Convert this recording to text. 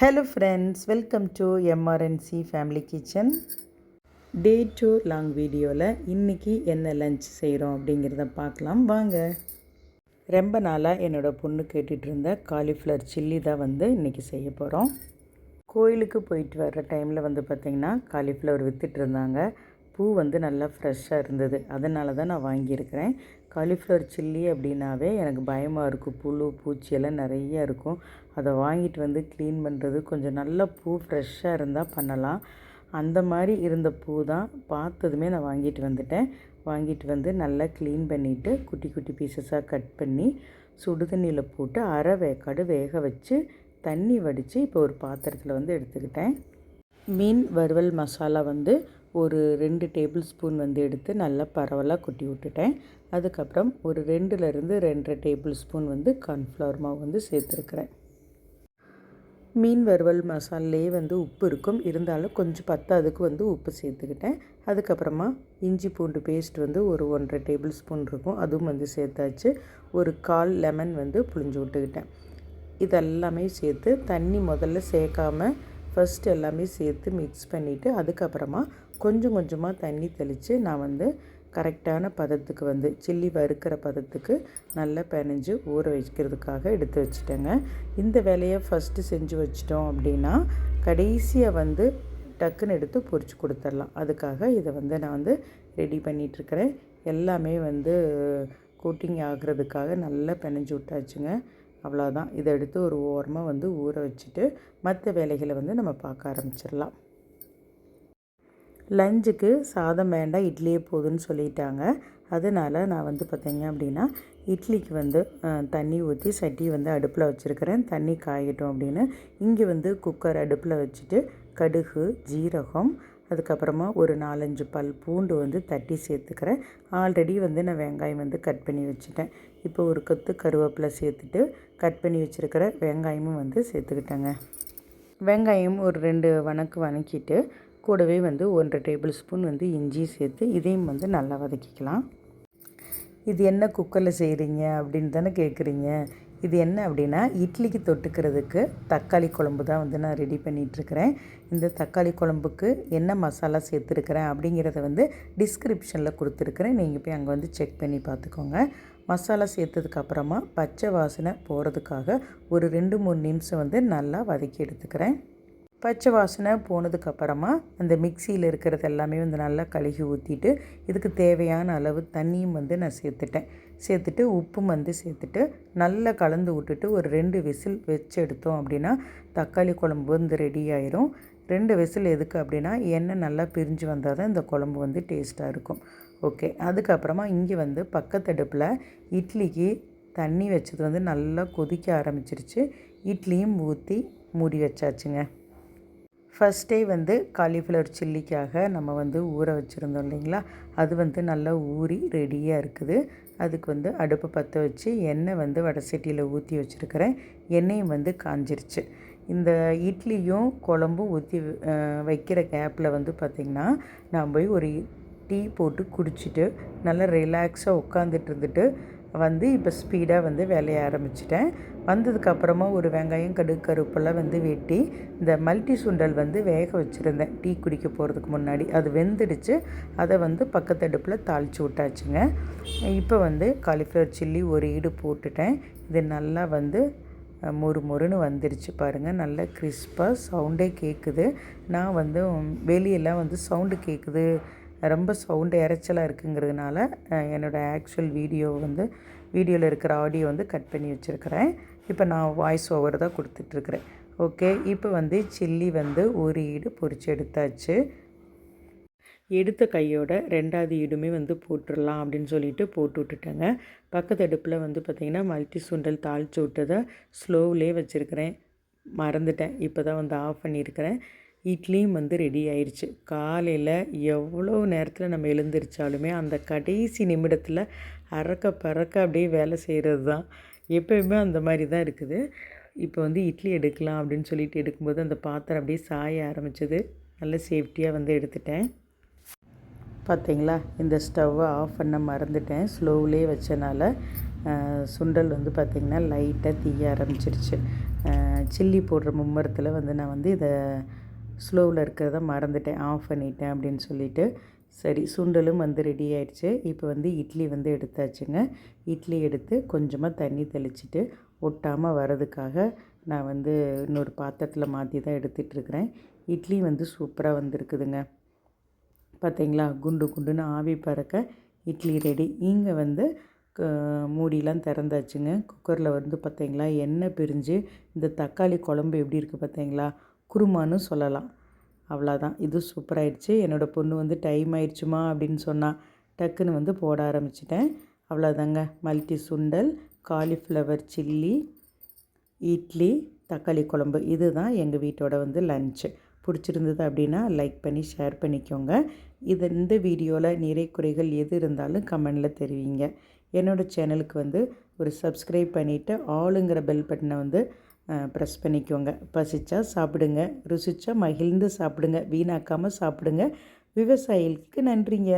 Hello friends welcome to MRNC family kitchen day two long வீடியோவில் இன்றைக்கி என்ன lunch செய்கிறோம் அப்படிங்கிறத பார்க்கலாம். வாங்க. ரொம்ப நாளாக என்னோடய பொண்ணு கேட்டுட்டு இருந்த காலிஃப்ளவர் சில்லி தான் வந்து இன்றைக்கி செய்ய போகிறோம் கோயிலுக்கு போயிட்டு வர்ற டைமில் வந்து பார்த்திங்கன்னா காலிஃப்ளவர் விற்றுட்டு இருந்தாங்க. பூ வந்து நல்லா ஃப்ரெஷ்ஷாக இருந்தது. அதனால தான் நான் வாங்கியிருக்கிறேன். காலிஃப்ளவர் சில்லி அப்படின்னாவே எனக்கு பயமாக இருக்கும். புழு பூச்சி எல்லாம் நிறைய இருக்கும். அதை வாங்கிட்டு வந்து க்ளீன் பண்ணுறது கொஞ்சம் நல்ல பூ ஃப்ரெஷ்ஷாக இருந்தால் பண்ணலாம். அந்த மாதிரி இருந்த பூ தான் பார்த்ததுமே நான் வாங்கிட்டு வந்துட்டேன். வாங்கிட்டு வந்து நல்லா க்ளீன் பண்ணிவிட்டு குட்டி குட்டி பீசஸாக கட் பண்ணி சுடு தண்ணியில் போட்டு அரை வேக்காடு வேக வச்சு தண்ணி வடித்து இப்போ ஒரு பாத்திரத்தில் வந்து எடுத்துக்கிட்டேன். மீன் வறுவல் மசாலா வந்து ஒரு ரெண்டு டேபிள் ஸ்பூன் வந்து எடுத்து நல்லா பரவலாக கொட்டி விட்டுட்டேன். அதுக்கப்புறம் ஒரு ரெண்டுலேருந்து ரெண்டரை டேபிள் ஸ்பூன் வந்து கார்ன்ஃப்ளவர் மாவு வந்து சேர்த்துருக்குறேன். மீன் வறுவல் மசாலே வந்து உப்பு இருக்கும். இருந்தாலும் கொஞ்சம் பத்தாதுக்கு வந்து உப்பு சேர்த்துக்கிட்டேன். அதுக்கப்புறமா இஞ்சி பூண்டு பேஸ்ட் வந்து ஒரு ஒன்றரை டேபிள் ஸ்பூன் இருக்கும். அதுவும் வந்து சேர்த்தாச்சு. ஒரு கால் லெமன் வந்து புளிஞ்சு விட்டுக்கிட்டேன். இதெல்லாமே சேர்த்து தண்ணி முதல்ல சேர்க்காமல் ஃபஸ்ட் எல்லாமே சேர்த்து மிக்ஸ் பண்ணிவிட்டு அதுக்கப்புறமா கொஞ்சம் கொஞ்சமாக தண்ணி தெளித்து நான் வந்து கரெக்டான பதத்துக்கு வந்து சில்லி வறுக்கிற பதத்துக்கு நல்லா பிணைஞ்சு ஊற வைக்கிறதுக்காக எடுத்து வச்சுட்டேங்க. இந்த வேலையை ஃபஸ்ட்டு செஞ்சு வச்சிட்டோம் அப்படின்னா கடைசியாக வந்து டக்குன்னு எடுத்து பொறிச்சு கொடுத்துடலாம். அதுக்காக இதை வந்து நான் வந்து ரெடி பண்ணிகிட்ருக்கிறேன் எல்லாமே வந்து கோட்டிங் ஆகிறதுக்காக நல்லா பிணைஞ்சு விட்டாச்சுங்க. அவ்வளோதான். இதை எடுத்து ஒரு ஓரமாக வந்து ஊற வச்சுட்டு மற்ற வேலைகளை வந்து நம்ம பார்க்க ஆரம்பிச்சிடலாம். லஞ்சுக்கு சாதம் வேண்டாம் இட்லியே போதும்னு சொல்லிட்டாங்க. அதனால் நான் வந்து பார்த்தீங்க அப்படின்னா இட்லிக்கு வந்து தண்ணி ஊற்றி சட்டி வந்து அடுப்பில் வச்சுருக்கிறேன். தண்ணி காயட்டும் அப்படின்னு. இங்கே வந்து குக்கர் அடுப்பில் வச்சுட்டு கடுகு ஜீரகம் அதுக்கப்புறமா ஒரு நாலஞ்சு பல் பூண்டு வந்து தட்டி சேர்த்துக்கிறேன். ஆல்ரெடி வந்து நான் வெங்காயம் வந்து கட் பண்ணி வச்சுட்டேன். இப்போ ஒரு கொத்து கருவேப்பிலை சேர்த்துட்டு கட் பண்ணி வச்சுருக்கிற வெங்காயமும் வந்து சேர்த்துக்கிட்டேங்க. வெங்காயம் ஒரு ரெண்டு வணக்கு வணக்கிட்டு கூடவே வந்து ஒன்றரை டேபிள் ஸ்பூன் வந்து இஞ்சி சேர்த்து இதையும் வந்து நல்லா வதக்கிக்கலாம். இது என்ன குக்கரில் செய்கிறீங்க அப்படின்னு தானே கேட்குறீங்க இது என்ன அப்படின்னா இட்லிக்கு தொட்டுக்கிறதுக்கு தக்காளி குழம்பு தான் வந்து நான் ரெடி பண்ணிகிட்ருக்கிறேன் இந்த தக்காளி குழம்புக்கு என்ன மசாலா சேர்த்துருக்கிறேன் அப்படிங்கிறத வந்து டிஸ்கிரிப்ஷனில் கொடுத்துருக்குறேன். நீங்கள் போய் அங்கே வந்து செக் பண்ணி பார்த்துக்கோங்க. மசாலா சேர்த்ததுக்கப்புறமா பச்சை வாசனை போகிறதுக்காக ஒரு ரெண்டு மூணு நிமிஷம் வந்து நல்லா வதக்கி எடுத்துக்கிறேன். பச்சை வாசனை போனதுக்கப்புறமா அந்த மிக்சியில் இருக்கிறது எல்லாமே வந்து நல்லா கழுகி ஊற்றிட்டு இதுக்கு தேவையான அளவு தண்ணியும் வந்து நான் சேர்த்துட்டேன். சேர்த்துட்டு உப்பும் வந்து சேர்த்துட்டு நல்லா கலந்து விட்டுட்டு ஒரு ரெண்டு விசில் வச்சு எடுத்தோம் அப்படின்னா தக்காளி குழம்பு வந்து ரெடி ஆயிரும். ரெண்டு விசில் எதுக்கு அப்படின்னா எண்ணெய் நல்லா பிரிஞ்சு வந்தால் தான் இந்த குழம்பு வந்து டேஸ்ட்டாக இருக்கும். ஓகே அதுக்கப்புறமா இங்கே வந்து பக்கத்தடுப்பில் இட்லிக்கு தண்ணி வச்சது வந்து நல்லா கொதிக்க ஆரம்பிச்சிருச்சு. இட்லியும் ஊற்றி மூடி வச்சாச்சுங்க. ஃபஸ்ட்டே வந்து காலிஃப்ளவர் சில்லிக்காக நம்ம வந்து ஊற வச்சுருந்தோம் இல்லைங்களா? அது வந்து நல்லா ஊறி ரெடியாக இருக்குது. அதுக்கு வந்து அடுப்பு பற்ற வச்சு எண்ணெய் வந்து வடை சட்டியில் ஊற்றி வச்சுருக்கிறேன். எண்ணெயும் வந்து காஞ்சிருச்சு. இந்த இட்லியும் குழம்பும் ஊற்றி வைக்கிற கேப்பில் வந்து பார்த்திங்கன்னா நான் போய் ஒரு டீ போட்டு குடிச்சிட்டு நல்லா ரிலாக்ஸாக உட்காந்துட்டு இருந்துட்டு வந்து இப்போ ஸ்பீடாக வந்து வேலையை ஆரம்பிச்சிட்டேன். வந்ததுக்கப்புறமா ஒரு வெங்காயம் கடுகு கருப்பெல்லாம் வந்து வெட்டி இந்த மல்டி சுண்டல் வந்து வேக வச்சுருந்தேன். டீ குடிக்க போகிறதுக்கு முன்னாடி. அது வெந்துடுச்சு. அதை வந்து பக்கத்து அடுப்பில் தாளித்து விட்டாச்சுங்க. இப்போ வந்து காலிஃப்ளவர் சில்லி ஒரு ஈடு போட்டுட்டேன். இது நல்லா வந்து மொறு மொறுன்னு வந்துருச்சு பாருங்கள் நல்ல கிறிஸ்பாக சவுண்டே கேட்குது நான் வந்து வெளியெல்லாம் வந்து சவுண்டு கேட்குது ரொம்ப சவுண்டு இறைச்சலாக இருக்குங்கிறதுனால என்னோடய ஆக்சுவல் வீடியோ வந்து வீடியோவில் இருக்கிற ஆடியோ வந்து கட் பண்ணி வச்சுருக்கிறேன். இப்போ நான் வாய்ஸ் ஓவர் தான் கொடுத்துட்ருக்குறேன். ஓகே இப்போ வந்து சில்லி வந்து ஒரு ஈடு பொறிச்சு எடுத்தாச்சு. எடுத்த கையோட ரெண்டாவது ஈடுமே வந்து போட்டுடலாம் அப்படின்னு சொல்லிட்டு போட்டு விட்டுட்டேங்க. பக்கத்து அடுப்பில் வந்து பார்த்திங்கன்னா மல்டி சுண்டல் தாளித்து விட்டதை ஸ்லோவிலே வச்சுருக்கிறேன். மறந்துட்டேன். இப்போ தான் வந்து ஆஃப் பண்ணியிருக்கிறேன். இட்லியும் வந்து ரெடி ஆயிடுச்சு காலையில் எவ்வளோ நேரத்தில் நம்ம எழுந்திரிச்சாலுமே அந்த கடைசி நிமிடத்தில் அறக்க பறக்க அப்படியே வேலை செய்கிறது தான். எப்போயுமே அந்த மாதிரி தான் இருக்குது. இப்போ வந்து இட்லி எடுக்கலாம் அப்படின்னு சொல்லிட்டு எடுக்கும்போது அந்த பாத்திரம் அப்படியே சாய ஆரம்பிச்சது. நல்ல சேஃப்டியாக வந்து எடுத்துட்டேன். பார்த்தீங்களா இந்த ஸ்டவ்வை ஆஃப் பண்ண மறந்துட்டேன். ஸ்லோவிலே வச்சனால சுண்டல் வந்து பார்த்திங்கன்னா லைட்டாக தீய ஆரம்பிச்சிருச்சு. சில்லி போடுற மும்மரத்தில் வந்து நான் வந்து இதை ஸ்லோவில் இருக்கிறத மறந்துட்டேன் ஆஃப் பண்ணிட்டேன் அப்படின்னு சொல்லிட்டு. சரி சுண்டலும் வந்து ரெடி ஆயிடுச்சு. இப்போ வந்து இட்லி வந்து எடுத்தாச்சுங்க. இட்லி எடுத்து கொஞ்சமாக தண்ணி தெளிச்சிட்டு ஒட்டாமல் வரதுக்காக நான் வந்து இன்னொரு பாத்திரத்தில் மாற்றி தான் எடுத்துகிட்ருக்கிறேன் இட்லி வந்து சூப்பராக வந்திருக்குதுங்க. பார்த்தீங்களா? குண்டு குண்டுன்னு ஆவி பறக்க இட்லி ரெடி. இங்கே வந்து க- மூடிலாம் திறந்தாச்சுங்க. குக்கரில் வந்து பார்த்தீங்களா? எண்ணெய் பிரிஞ்சு இந்த தக்காளி குழம்பு எப்படி இருக்குது பார்த்தீங்களா? குருமான்னு சொல்லலாம். அவ்வளோதான் இது சூப்பராகிடுச்சு என்னோடய பொண்ணு வந்து டைம் ஆயிடுச்சுமா? அப்படின்னு சொன்னால் டக்குன்னு வந்து போட ஆரம்பிச்சிட்டேன். அவ்வளோதாங்க மல்டி சுண்டல் காலிஃப்ளவர் சில்லி இட்லி தக்காளி குழம்பு. இதுதான் எங்கள் வீட்டோட வந்து லஞ்சு பிடிச்சிருந்தது அப்படின்னா லைக் பண்ணி ஷேர் பண்ணிக்கோங்க. இது இந்த வீடியோவில் நிறை குறைகள் எது இருந்தாலும் கமெண்டில் தெரிவிங்க. என்னோடய சேனலுக்கு வந்து ஒரு சப்ஸ்கிரைப் பண்ணிவிட்டு ஆளுங்கிற பெல் பட்டனை வந்து ப்ரெஸ் பண்ணிக்கோங்க. பசிச்சா சாப்பிடுங்க. ருசிச்சா மகிழ்ந்து சாப்பிடுங்க. வீணாக்காமல் சாப்பிடுங்க. விவசாயிகளுக்கு நன்றிங்க.